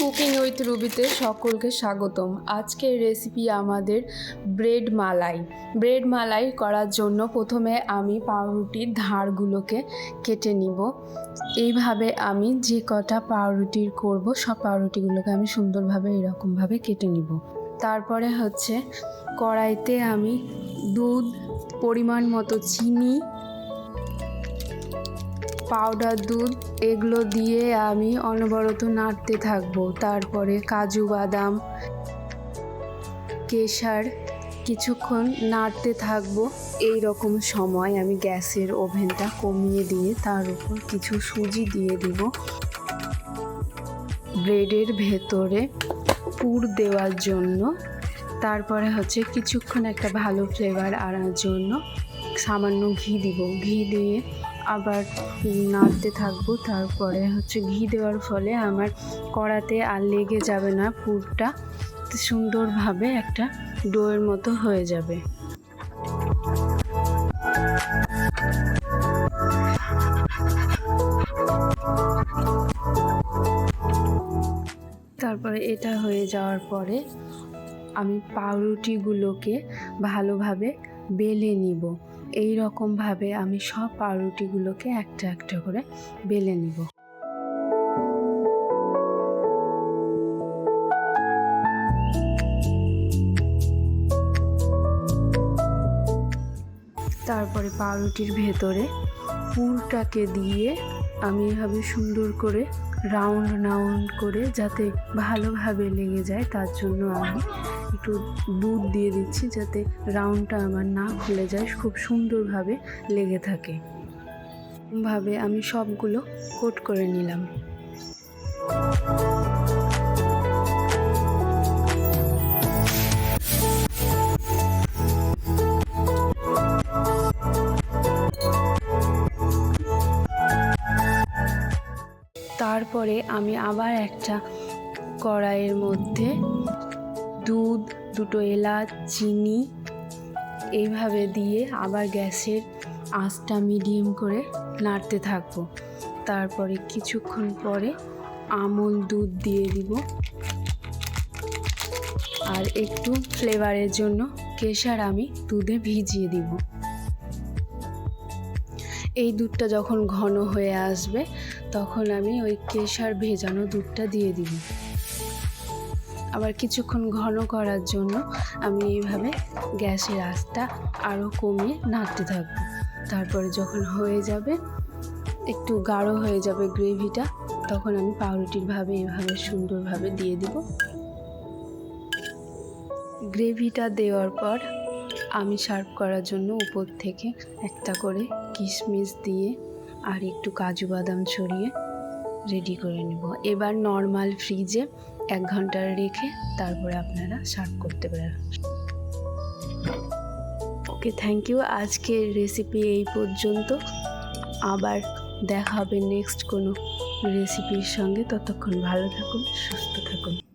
রুবিতে সকলকে স্বাগতম। আজকের রেসিপি আমাদের ব্রেড মালাই। ব্রেড মালাই করার জন্য প্রথমে আমি পাউরুটির ধারগুলোকে কেটে নিব। এইভাবে আমি যে কটা পাউরুটির করব, সব পাউরুটিগুলোকে আমি সুন্দরভাবে এরকমভাবে কেটে নিব। তারপরে হচ্ছে কড়াইতে আমি দুধ, পরিমাণ মতো চিনি পাউডার দুধ, এগুলো দিয়ে আমি অনবরত নাড়তে থাকব। তারপরে কাজু, বাদাম, কেশার কিছুক্ষণ নাড়তে থাকব। এই রকম সময় আমি গ্যাসের ওভেনটা কমিয়ে দিয়ে তার উপর কিছু সুজি দিয়ে দিব। ব্রেডের ভেতরে পুর দেওয়ার জন্য। তারপরে হচ্ছে কিছুক্ষণ একটা ভালো ফ্লেভার আনার জন্য সামান্য ঘি দিব। ঘি দিয়ে আবার নাড়তে থাকব। তারপরে হচ্ছে ঘি দেওয়ার ফলে আমার কড়াতে আর লেগে যাবে না পুরটা। সুন্দরভাবে একটা ডোয়ের মতো হয়ে যাবে। তারপরে এটা হয়ে যাওয়ার পরে আমি পাউরুটিগুলোকে ভালোভাবে বেলে নিব। এই রকমভাবে আমি সব পাউরুটিগুলোকে একটা একটা করে বেলে নিব। তারপরে পাউরুটির ভেতরে পুরটাকে দিয়ে আমি এভাবে সুন্দর করে রাউন্ড রাউন্ড করে যাতে ভালোভাবে লেগে যায়, তার জন্য আমি একটু দুধ দিয়ে দিচ্ছি যাতে রাউন্ডটা আমার না খুলে যায়, খুব সুন্দরভাবে লেগে থাকে। ভাবে আমি সবগুলো কোট করে নিলাম। তারপরে আমি আবার একটা কড়াইয়ের মধ্যে দুধ, দুটো এলাচ, চিনি এইভাবে দিয়ে আবার গ্যাসের আঁচটা মিডিয়াম করে নাড়তে থাকব। তারপরে কিছুক্ষণ পরে আমল দুধ দিয়ে দিব। আর একটু ফ্লেভারের জন্য কেশার আমি দুধে ভিজিয়ে দিব। এই দুধটা যখন ঘন হয়ে আসবে, তখন আমি ওই কেশার ভেজানো দুধটা দিয়ে দিব। আবার কিছুক্ষণ ঘন করার জন্য আমি এইভাবে গ্যাসের আঁচটা আরও কমিয়ে নাড়তে থাকব। তারপরে যখন হয়ে যাবে, একটু গাঢ় হয়ে যাবে গ্রেভিটা, তখন আমি পাউরুটির ভাবে এভাবে সুন্দরভাবে দিয়ে দিব। গ্রেভিটা দেওয়ার পর আমি সার্ভ করার জন্য উপর থেকে একটা করে কিশমিশ দিয়ে আর একটু কাজু বাদাম ছড়িয়ে রেডি করে নেব। এবার নর্মাল ফ্রিজে এক ঘণ্টা রেখে তারপরে আপনারা সার্ভ করতে পারেন। ওকে থ্যাংক ইউ আজকের রেসিপি এই পর্যন্ত। আবার দেখা হবে নেক্সট কোনো রেসিপির সঙ্গে। ততক্ষণ ভালো থাকুন, সুস্থ থাকুন।